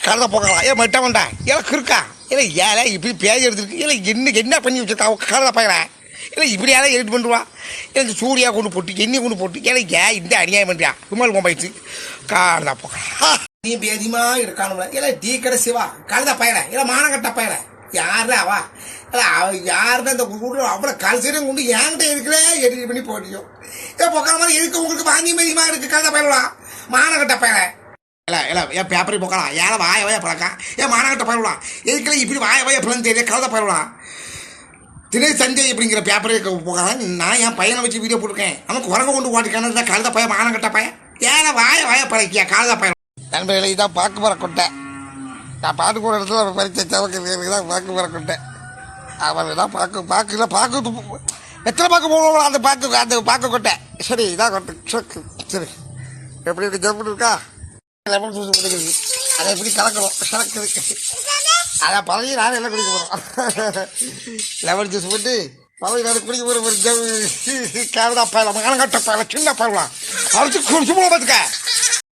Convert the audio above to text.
கரடை போக்கலாம் ஏன் மட்டா வந்தா ஏல கிருக்கா ஏல ஏழை இப்படி பேஜ் எடுத்துருக்கு ஏல என்ன என்ன பண்ணி வச்சுருக்கா கரடை பையன் இல்லை இப்படி யாரும் எடிட் பண்ணுவா எனக்கு சூரியா கொண்டு போட்டு என்னையை கொண்டு போட்டு எனக்கு ஏன் இந்த அநியாயம் பண்ணுறியா விமல் கொம்பாயிடுச்சு கரடா போக்கலாம் நீ பேதிமா இருக்கானுல இல்லை டீ கடை சிவா. கழுதா பையனை இல்லை மானங்கட்ட பையனை யாரு அவா இல்லை அவ யாருன்னு அந்த கூட அவ்வளோ கல்சரையும் கொண்டு என்கிட்ட இருக்கிறே எடிட் பண்ணி போட்டியும் ஏன் பொக்கார மாதிரி எதுக்கு உங்களுக்கு வாங்கி மதியமா இருக்கு? கதை பையலாம் மானகட்ட பையனை இல்லை இல்லை ஏன் பேப்பரை போக்கலாம் ஏழை வாய வாய பழக்கம் ஏன் மானகட்ட பயிரலாம் எதுக்குல இப்படி வாய வாய பழம் தெரியல கதை பயிரலாம் திணை சஞ்சய் அப்படிங்கிற பேப்பரே போக்கலாம் நான் என் பையனை வச்சு வீடியோ போட்டிருக்கேன். நமக்கு உரங்க கொண்டு ஓட்டிக்கான கழுத பையன் மானங்கட்ட பையன் ஏழை வாய வாய பழக்கியா கழுத பையன் நண்பர்களை இதான் பார்க்க போகிற கொட்டை. நான் பாட்டு போகிற இடத்துல பறித்த பறிச்ச சவக்கு தான் பார்க்க போகிற கொட்டை. அவன் தான் பார்க்க பார்க்கல பார்க்க எத்தனை பார்க்க போகணும் அந்த பார்க்க அந்த பார்க்க கொட்டை. சரி இதான் கொட்டை. சரி, சரி. எப்படி இருக்கு ஜெர்மன் இருக்கா? லெமன் ஜூஸ் குடிக்கிறது அதை எப்படி கலக்கணும்? கலக்குது அதான் பழகி நானும் எல்லாம் குடிக்க போகிறோம் லெமன் ஜூஸ் போட்டு பழகி நானும் குடிக்க போகிற ஒரு ஜெர்மன் கேரளா பயலாம் மானங்கட்ட பயலாம் சின்ன பயலாம் அரைச்சி குடிச்சு போக பார்த்துக்க